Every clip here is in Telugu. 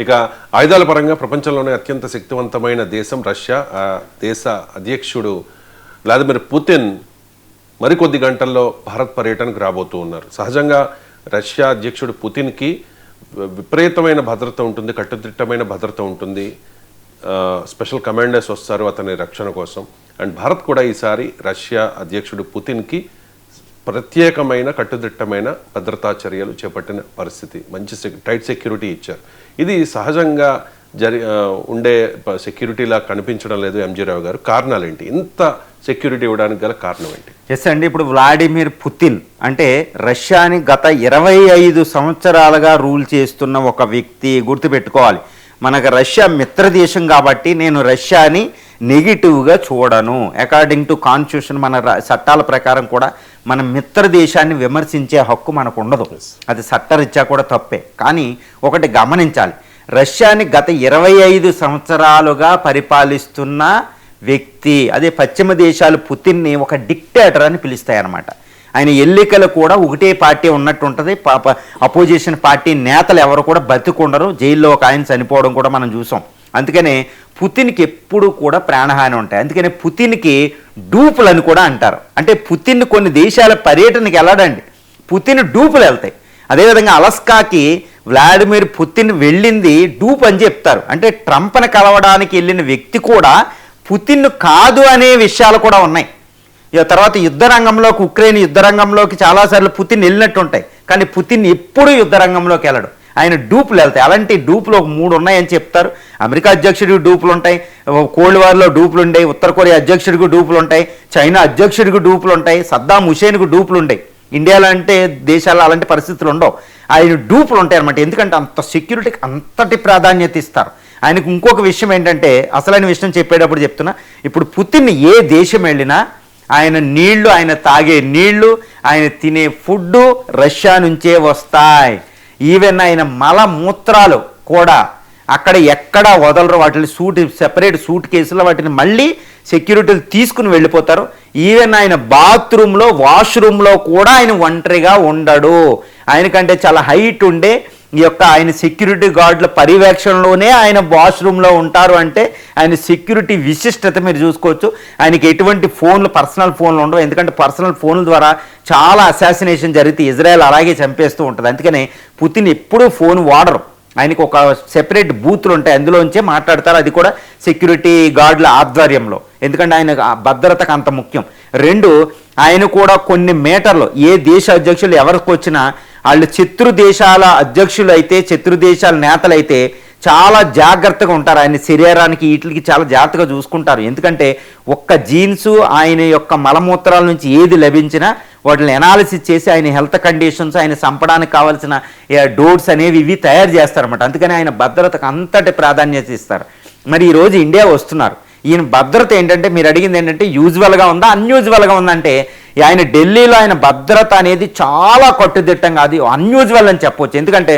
ఇక ఆయుధాల పరంగా ప్రపంచంలోనే అత్యంత శక్తివంతమైన దేశం రష్యా. ఆ దేశ అధ్యక్షుడు వ్లాదిమిర్ పుతిన్ మరికొద్ది గంటల్లో భారత్ పర్యటనకు రాబోతూ ఉన్నారు. సహజంగా రష్యా అధ్యక్షుడు పుతిన్కి విపరీతమైన భద్రత ఉంటుంది కట్టుదిట్టమైన భద్రత ఉంటుంది. స్పెషల్ కమాండర్స్ వస్తారు అతని రక్షణ కోసం. అండ్ భారత్ కూడా ఈసారి రష్యా అధ్యక్షుడు పుతిన్కి ప్రత్యేకమైన కట్టుదిట్టమైన భద్రతా చర్యలు చేపట్టిన పరిస్థితి. మంచి టైట్ సెక్యూరిటీ ఇచ్చారు. ఇది సహజంగా జరి ఉండే సెక్యూరిటీలా కనిపించడం లేదు ఎంజీ రావు గారు. కారణాలు ఏంటి ఇంత సెక్యూరిటీ ఇవ్వడానికి గల కారణం ఏంటి ఎస్ అండి ఇప్పుడు వ్లాడిమిర్ పుతిన్ అంటే రష్యాని గత ఇరవై ఐదు సంవత్సరాలుగా రూల్ చేస్తున్న ఒక వ్యక్తి గుర్తుపెట్టుకోవాలి. మనకు రష్యా మిత్ర దేశం కాబట్టి నేను రష్యాని నెగిటివ్గా చూడను. అకార్డింగ్ టు కాన్స్టిట్యూషన్ మన చట్టాల ప్రకారం కూడా మన మిత్ర దేశాన్ని విమర్శించే హక్కు మనకు ఉండదు అది చట్టరీత్యా కూడా తప్పే. కానీ ఒకటి గమనించాలి. రష్యాని గత ఇరవై ఐదు సంవత్సరాలుగా పరిపాలిస్తున్న వ్యక్తి అదే పశ్చిమ దేశాలు పుతిన్ని ఒక డిక్టేటర్ అని పిలుస్తాయన్నమాట. ఆయన ఎన్నికలు కూడా ఒకటే పార్టీ ఉన్నట్టు ఉంటుంది పాప అపోజిషన్ పార్టీ నేతలు ఎవరు కూడా బతికుండరు. జైల్లో ఒక ఆయన చనిపోవడం కూడా మనం చూసాం. అందుకనే పుతిన్కి ఎప్పుడు కూడా ప్రాణహాని ఉంటాయి. అందుకనే పుతిన్కి డూపులు అని కూడా అంటారు. అంటే పుతిన్ కొన్ని దేశాల పర్యటనకి వెళ్ళడండి పుతిన్ డూపులు వెళ్తాయి అదేవిధంగా అలస్కాకి వ్లాడిమిర్ పుతిన్ వెళ్ళింది డూప్ అని చెప్తారు. అంటే ట్రంప్ని కలవడానికి వెళ్ళిన వ్యక్తి కూడా పుతిన్ కాదు అనే విషయాలు కూడా ఉన్నాయి. ఇక తర్వాత యుద్ధ రంగంలోకి ఉక్రెయిన్ యుద్ధ రంగంలోకి చాలాసార్లు పుతిన్ వెళ్ళినట్టు ఉంటాయి కానీ పుతిన్ ఎప్పుడూ యుద్ధ రంగంలోకి వెళ్ళడు ఆయన డూపులు వెళ్తాయి. అలాంటి డూపులు ఒక మూడు ఉన్నాయని చెప్తారు. అమెరికా అధ్యక్షుడికి డూపులు ఉంటాయి. కోల్డ్ వార్లో డూపులు ఉంటాయి ఉత్తర కొరియా అధ్యక్షుడికి డూపులు ఉంటాయి. చైనా అధ్యక్షుడికి డూపులు ఉంటాయి. సద్దాం హుసేన్కు డూపులు ఉంటాయి ఇండియాలో అంటే దేశాల్లో అలాంటి పరిస్థితులు ఉండవు. ఆయన డూపులు ఉంటాయి అనమాట ఎందుకంటే అంత సెక్యూరిటీకి అంతటి ప్రాధాన్యత ఇస్తారు. ఆయనకు ఇంకొక విషయం ఏంటంటే అసలైన విషయం చెప్పేటప్పుడు చెప్తున్నా ఇప్పుడు పుతిన్ ఏ దేశం వెళ్ళినా ఆయన నీళ్ళు ఆయన తాగే నీళ్ళు ఆయన తినే ఫుడ్ రష్యా నుంచే వస్తాయి. ఈవెన్ ఆయన మల మూత్రాలు కూడా అక్కడ ఎక్కడ వదలరు. వాటిని సూట్ సెపరేట్ సూట్ కేసులో వాటిని మళ్ళీ సెక్యూరిటీలు తీసుకుని వెళ్ళిపోతారు. ఈవెన్ ఆయన బాత్రూంలో వాష్రూమ్లో కూడా ఆయన ఒంటరిగా ఉండడు. ఆయనకంటే చాలా హైట్ ఉండే ఈ యొక్క ఆయన సెక్యూరిటీ గార్డుల పర్యవేక్షణలోనే ఆయన వాష్రూమ్లో ఉంటారు అంటే ఆయన సెక్యూరిటీ విశిష్టత మీరు చూసుకోవచ్చు. ఆయనకి ఎటువంటి ఫోన్లు పర్సనల్ ఫోన్లు ఉండవు. ఎందుకంటే పర్సనల్ ఫోన్ల ద్వారా చాలా అసాసినేషన్ జరిగితే ఇజ్రాయెల్ అలాగే చంపేస్తూ ఉంటుంది. అందుకనే పుతిన్ ఎప్పుడూ ఫోన్ వాడరు. ఆయనకు ఒక సెపరేట్ బూత్లు ఉంటాయి. అందులోంచే మాట్లాడతారు. అది కూడా సెక్యూరిటీ గార్డుల ఆధ్వర్యంలో. ఎందుకంటే ఆయన భద్రతకు అంత ముఖ్యం. రెండు ఆయన కూడా కొన్ని మీటర్లు ఏ దేశ అధ్యక్షులు ఎవరికి వచ్చినా వాళ్ళు శత్రు దేశాల అధ్యక్షులు అయితే శత్రు దేశాల నేతలు అయితే చాలా జాగ్రత్తగా ఉంటారు. ఆయన శరీరానికి వీటికి చాలా జాగ్రత్తగా చూసుకుంటారు. ఎందుకంటే ఒక్క జీన్స్ ఆయన యొక్క మలమూత్రాల నుంచి ఏది లభించినా వాటిని ఎనాలిసిస్ చేసి ఆయన హెల్త్ కండిషన్స్ ఆయన చంపడానికి కావాల్సిన డోర్స్ అనేవి ఇవి తయారు చేస్తారన్నమాట. అందుకని ఆయన భద్రతకు అంతటి ప్రాధాన్యత ఇస్తారు. మరి ఈరోజు ఇండియా వస్తున్నారు. ఈయన భద్రత ఏంటంటే మీరు అడిగింది ఏంటంటే యూజువల్గా ఉందా అన్యూజువల్గా ఉందంటే ఆయన ఢిల్లీలో ఆయన భద్రత అనేది చాలా కట్టుదిట్టంగా అది అన్యూజువల్ అని చెప్పవచ్చు ఎందుకంటే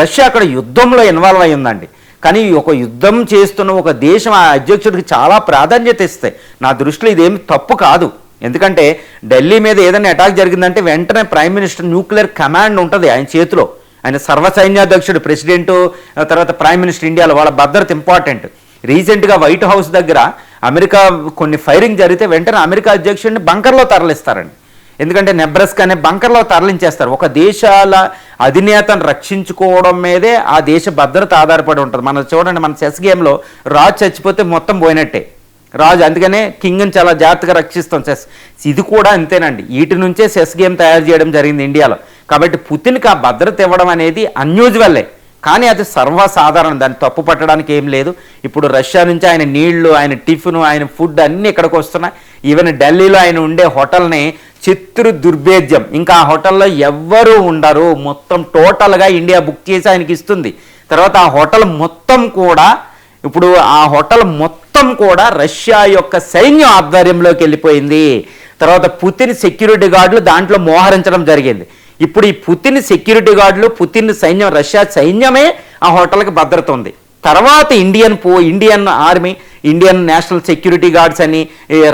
రష్యా అక్కడ యుద్ధంలో ఇన్వాల్వ్ అయి ఉందండి. కానీ ఒక యుద్ధం చేస్తున్న ఒక దేశం ఆ అధ్యక్షుడికి చాలా ప్రాధాన్యత ఇస్తాయి నా దృష్టిలో ఇదేమి తప్పు కాదు. ఎందుకంటే ఢిల్లీ మీద ఏదైనా అటాక్ జరిగిందంటే వెంటనే ప్రైమ్ మినిస్టర్ న్యూక్లియర్ కమాండ్ ఉంటుంది ఆయన చేతిలో. ఆయన సర్వసైన్యాధ్యక్షుడు ప్రెసిడెంట్ తర్వాత ప్రైమ్ మినిస్టర్ ఇండియాలో వాళ్ళ భద్రత ఇంపార్టెంట్ రీసెంట్గా వైట్ హౌస్ దగ్గర అమెరికా కొన్ని ఫైరింగ్ జరిగితే వెంటనే అమెరికా అధ్యక్షుడిని బంకర్లో తరలిస్తారండి. ఎందుకంటే నెబ్రస్క్ అనే బంకర్లో తరలించేస్తారు. ఒక దేశాల అధినేతను రక్షించుకోవడం మీదే ఆ దేశ భద్రత ఆధారపడి ఉంటుంది. మనం చూడండి మన చెస్ గేమ్లో రాజు చచ్చిపోతే మొత్తం పోయినట్టే. రాజు అందుకనే కింగ్ని చాలా జాగ్రత్తగా రక్షిస్తాం చెస్. ఇది కూడా అంతేనండి. వీటి నుంచే చెస్ గేమ్ తయారు చేయడం జరిగింది ఇండియాలో. కాబట్టి పుతిన్కి ఆ భద్రత ఇవ్వడం అనేది అన్యూజువల్లే కానీ అది సర్వసాధారణం. దాన్ని తప్పు పట్టడానికి ఏం లేదు. ఇప్పుడు రష్యా నుంచి ఆయన నీళ్ళు ఆయన టిఫిన్ ఆయన ఫుడ్ అన్నీ ఇక్కడికి వస్తున్నాయి. ఈవెన్ ఢిల్లీలో ఆయన ఉండే హోటల్ని చిత్రు దుర్భేద్యం. ఇంకా ఆ హోటల్లో ఎవ్వరూ ఉండరు. మొత్తం టోటల్గా ఇండియా బుక్ చేసి ఆయనకి ఇస్తుంది. తర్వాత ఆ హోటల్ మొత్తం కూడా ఇప్పుడు ఆ హోటల్ మొత్తం కూడా రష్యా యొక్క సైన్యం ఆధ్వర్యంలోకి వెళ్ళిపోయింది. తర్వాత పుతిన్ సెక్యూరిటీ గార్డులు దాంట్లో మోహరించడం జరిగింది. ఇప్పుడు ఈ పుతిన్ సెక్యూరిటీ గార్డులు పుతిన్ సైన్యం రష్యా సైన్యమే ఆ హోటల్కి భద్రత ఉంది. తర్వాత ఇండియన్ పో Indian army Indian national security guards అని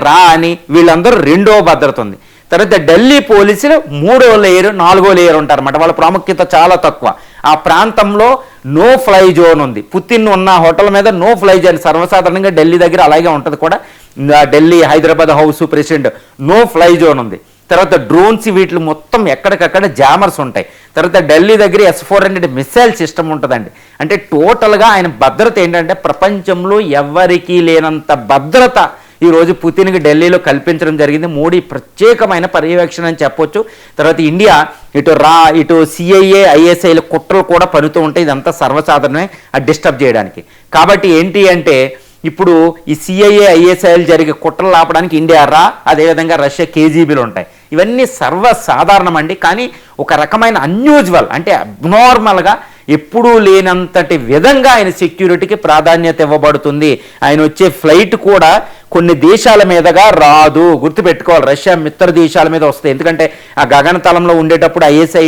రా అని వీళ్ళందరూ రెండో భద్రత ఉంది. తర్వాత ఢిల్లీ పోలీసులు మూడో లేయర్ నాలుగో లేయర్ ఉంటారన్నమాట. వాళ్ళ ప్రాముఖ్యత చాలా తక్కువ. ఆ ప్రాంతంలో నో ఫ్లై జోన్ ఉంది. పుతిన్ ఉన్న హోటల్ మీద నో ఫ్లై జోన్ సర్వసాధారణంగా ఢిల్లీ దగ్గర అలాగే ఉంటుంది కూడా. Delhi Hyderabad house president no fly zone ఉంది. తర్వాత డ్రోన్స్ వీటిలో మొత్తం ఎక్కడికక్కడ జామర్స్ ఉంటాయి. తర్వాత ఢిల్లీ దగ్గర S four hundred missile system ఉంటుందండి. అంటే టోటల్గా ఆయన భద్రత ఏంటంటే ప్రపంచంలో ఎవరికీ లేనంత భద్రత ఈరోజు పుతిన్కి ఢిల్లీలో కల్పించడం జరిగింది. మోడీ ప్రత్యేకమైన పర్యవేక్షణ అని చెప్పొచ్చు. తర్వాత ఇండియా ఇటు రా ఇటు సిఐఏ ఐఎస్ఐల కుట్రలు కూడా పనుతూ ఉంటాయి ఇదంతా సర్వసాధారణమే అది డిస్టర్బ్ చేయడానికి. కాబట్టి ఏంటి అంటే ఇప్పుడు ఈ సిఐఏ ఐఎస్ఐలు జరిగే కుట్రలు ఆపడానికి ఇండియా రా అదేవిధంగా రష్యా కేజీబీలు ఉంటాయి. ఇవన్నీ సర్వసాధారణం అండి కానీ ఒక రకమైన అన్యూజువల్ అంటే అబ్నార్మల్గా ఎప్పుడూ లేనంతటి విధంగా ఆయన సెక్యూరిటీకి ప్రాధాన్యత ఇవ్వబడుతుంది. ఆయన వచ్చే ఫ్లైట్ కూడా కొన్ని దేశాల మీదగా రాదు. గుర్తుపెట్టుకోవాలి రష్యా మిత్ర దేశాల మీద వస్తాయి ఎందుకంటే ఆ గగనతలంలో ఉండేటప్పుడు ఐఎస్ఐ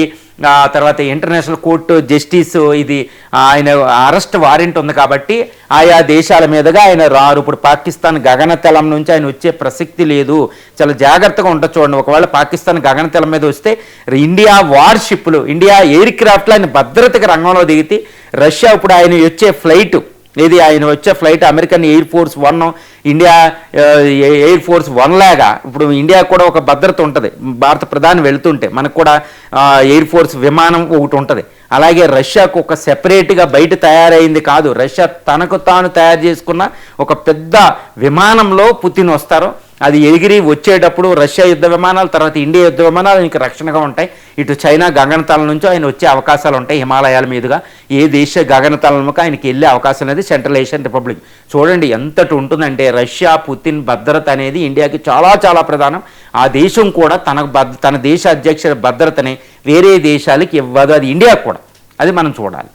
తర్వాత ఇంటర్నేషనల్ కోర్టు జస్టిస్ ఇది ఆయన అరెస్ట్ వారెంట్ ఉంది కాబట్టి ఆయా దేశాల మీదుగా ఆయన రారు. ఇప్పుడు పాకిస్తాన్ గగనతలం నుంచి ఆయన వచ్చే ప్రసక్తి లేదు. చాలా జాగ్రత్తగా ఉంటుంది చూడండి. ఒకవేళ పాకిస్తాన్ గగనతలం మీద వస్తే ఇండియా వార్షిప్లు ఇండియా ఎయిర్ క్రాఫ్ట్లో ఆయన భద్రతకి రంగంలో దిగితే రష్యా ఇప్పుడు ఆయన వచ్చే ఫ్లైట్. ఇది ఆయన వచ్చే flight American air force one India air force one లాగా. ఇప్పుడు ఇండియా కూడా ఒక భద్రత ఉంటుంది. భారత ప్రధాని వెళుతుంటే మనకు కూడా ఎయిర్ ఫోర్స్ విమానం ఒకటి ఉంటుంది. అలాగే రష్యాకు ఒక సెపరేట్గా బయట తయారైంది కాదు. రష్యా తనకు తాను తయారు చేసుకున్న ఒక పెద్ద విమానంలో పుతిన్ వస్తారు. అది ఎగిరి వచ్చేటప్పుడు రష్యా యుద్ధ విమానాలు తర్వాత ఇండియా యుద్ధ విమానాలు ఇంకా రక్షణగా ఉంటాయి. ఇటు చైనా గగనతలం నుంచి ఆయన వచ్చే అవకాశాలు ఉంటాయి హిమాలయాల మీదుగా. ఏ దేశ గగనతలంకి ఆయనకి వెళ్ళే అవకాశం అనేది సెంట్రల్ ఏషియన్ రిపబ్లిక్ చూడండి ఎంతటి ఉంటుందంటే రష్యా పుతిన్ భద్రత అనేది ఇండియాకి చాలా చాలా ప్రధానం. ఆ దేశం కూడా తన భద్ర తన దేశ అధ్యక్ష భద్రతని వేరే దేశాలకి ఇవ్వదు. అది ఇండియా కూడా. అది మనం చూడాలి.